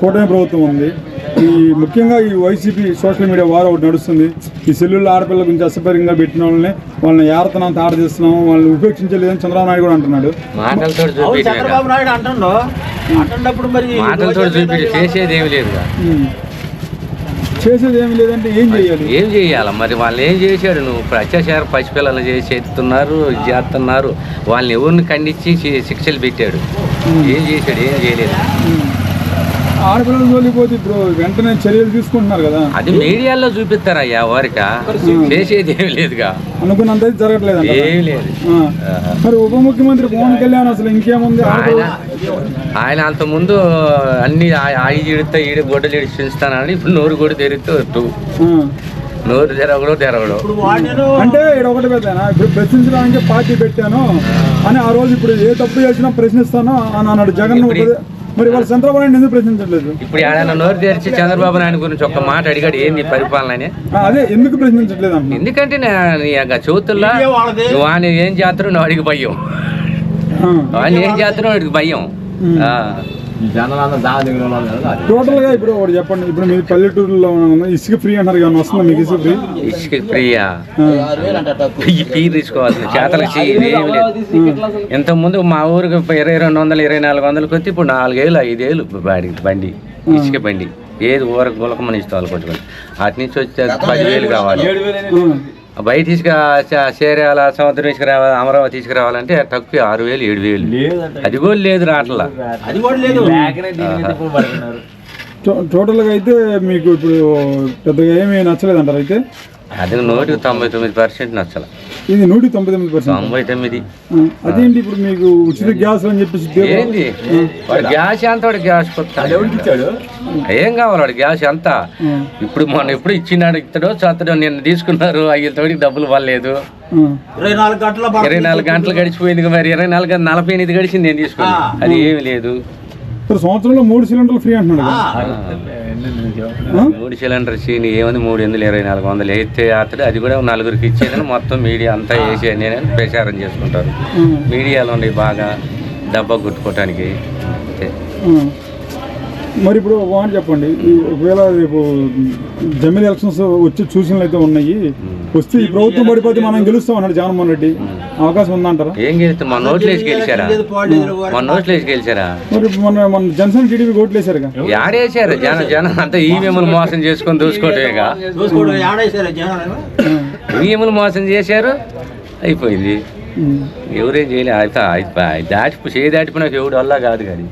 కూటమి ప్రభుత్వం ఉంది. ఈ ముఖ్యంగా ఈ వైసీపీ సోషల్ మీడియా వారు ఒకటి నడుస్తుంది. ఈ సెల్లుల్లో ఆడపిల్లల గురించి అసభ్యంగా పెట్టిన వాళ్ళని వాళ్ళని ఏరతనం తాట చేస్తున్నాం వాళ్ళని ఉపేక్షించలేదని చంద్రబాబు నాయుడు కూడా అంటున్నాడు. చంద్రబాబు నాయుడు అంటుండో అంటున్నప్పుడు మరి చేసేది ఏమి లేదుగా? ఉమ్. చేసేది ఏమి లేదంటే ఏం చేయాలి? ఏం చేయాలి? మరి వాళ్ళు ఏం చేశాడు నువ్వు? ఇప్పుడు అత్యాచార పసిపిల్లలు చేసి ఎత్తున్నారు ఇది చేస్తున్నారు. వాళ్ళని ఎవరిని ఖండించి శిక్షలు పెట్టాడు? ఏం చేశాడు? ఏం చేయలేదు. ఆడపిల్లలు జోలిపోతే ఇప్పుడు వెంటనే చర్యలు తీసుకుంటున్నారు కదా. అది మీడియాలో చూపిస్తారయ్యా వారిక. చేసేది ఏమి లేదుగా. అనుకున్నంత జరగట్లేదు ఏం లేదు. మరి ఉప ముఖ్యమంత్రి పవన్ కళ్యాణ్ అసలు ఇంకేముంది? ఆయన అంత ముందు అన్ని ఆయి ఈడితే ఈడ గొడ్డలు ఈడి పెంచుతానని ఇప్పుడు నోరు కూడా తెరుతూ ఆ. నోరు తెరవడు తెరవడు. ఇప్పుడు వాడిను అంటే ఇక్కడ ఒకటి పెద్దనా ఇప్పుడు ప్రశ్నించడానికి పార్టీ పెట్టాను అని ఆ రోజు ఇప్పుడు ఏ తప్పు చేసినా ప్రశ్నిస్తాను? అని అన్నాడు జగన్ మరి వాళ్ళు చంద్రబాబు నాయుడు ఎందుకు ప్రశ్నించట్లేదు ఇప్పుడు ఆయన నోరు తెరిచి చంద్రబాబు నాయుడు గురించి ఒక్క మాట అడిగాడు ఏంది పరిపాలన అని ఆ, అదే ఎందుకు ప్రశ్నించట్లేదు ఎందుకంటే నే- నీ యొక్క చౌతుల్లో మీడియా వాళ్ళది. నువ్వు ఆయన ఏం చేస్తారో నువ్వు అడిగి భయం. ఆయన ఏం చేస్తారో వాడికి భయం. టోటల్గా ఇప్పుడు ఒకటి చెప్పండి. ఇప్పుడు మీరు పల్లెటూరులో ఉన్న ఇసుక ఫ్రీ అంటారు ఏమన్నా వస్తుందా మీకు ఇసుక ఫ్రీ ఇసుక చేతలకు చెయ్యి ఏమి లేదు. ఇంత ముందు మా ఊరికి ఇరవై రెండు వందలు ఇరవై నాలుగు వందలకి వచ్చి ఇప్పుడు నాలుగేళ్ళు ఐదేళ్ళు బాడి బండి ఇసుక బండి. ఏది ఊరకు గులకమని ఇస్తాను కొట్టుకొని. అటు నుంచి వచ్చే పదివేలు కావాలి. బయట తీసుకు చేరాల సముద్రం తీసుకురావాలి అమరావతి తీసుకురావాలంటే తక్కువ ఆరు వేలు ఏడు వేలు. అది కూడా లేదు రాట్లా. అది కూడా లేదు. టో- టోటల్గా అయితే మీకు ఇప్పుడు పెద్దగా ఏమీ నచ్చలేదు అంటారు అయితే? అది నూటికి తొంభై తొమ్మిది పర్సెంట్ నచ్చల. ఇది నూటి తొంభై తొమ్మిది పర్సెంట్? తొంభై తొమ్మిది. అదేంటి ఇప్పుడు మీకు ఉచిత గ్యాస్ అని చెప్పేసి ఏంది? వాడు గ్యాస్ ఎంత వాడు గ్యాస్ కొత్త? ఏం కావాలి వాడు గ్యాస్ ఎంత. ఇప్పుడు మొన్న ఎప్పుడు ఇచ్చినాడు ఇస్తాడో చత్తడో నిన్న తీసుకున్నారు ఐదుతోడికి డబ్బులు పడలేదు. ఇరవై నాలుగు గంటల ఇరవై నాలుగు గంటలు గడిచిపోయింది మరి ఇరవై నాలుగు గంటలు నలభై ఎనిమిది గడిచింది నేను తీసుకున్నాను. అది ఏమి లేదు. ఇప్పుడు సంవత్సరంలో మూడు సిలిండర్లు ఫ్రీ అంటున్నాడు? మూడు సిలిండర్ సీని ఏముంది మూడు వందలు ఇరవై నాలుగు వందలు అయితే అతడు అది కూడా నలుగురికి ఇచ్చేదని మొత్తం మీడియా అంతా వేసి నేను ప్రచారం చేసుకుంటారు. మీడియాలో ఉండి బాగా డబ్బా కొట్టుకోవటానికి అంతే. మరి ఇప్పుడు మాట చెప్పండి. ఈ ఒకవేళ రేపు జమిలీ ఎలక్షన్స్ వచ్చి సూచనలు అయితే ఉన్నాయి వస్తే ఈ ప్రభుత్వం పడిపోతే మనం గెలుస్తాం అన్నాడు జగన్మోహన్ రెడ్డి. అవకాశం ఉందంటారా? ఏం గెలుస్తుంది మన నోట్లు వేసి గెలిచారా. మన నోట్లు వేసి గెలిచారా? మరి మన మన జనసేన టీడీపీ ఓట్లు వేశారుగా యాడేసారు? జన జనం అంతా ఈవీఎంలు మోసం చేసుకొని దూసుకోవటమేగా? ఈవీఎంలు మోసం చేశారు? అయిపోయింది. ఎవరేం చేయలే అయితే అయిపోయి దాటి చేయి దాటిపోయినాక ఎవడు వల్ల కాదు కానీ.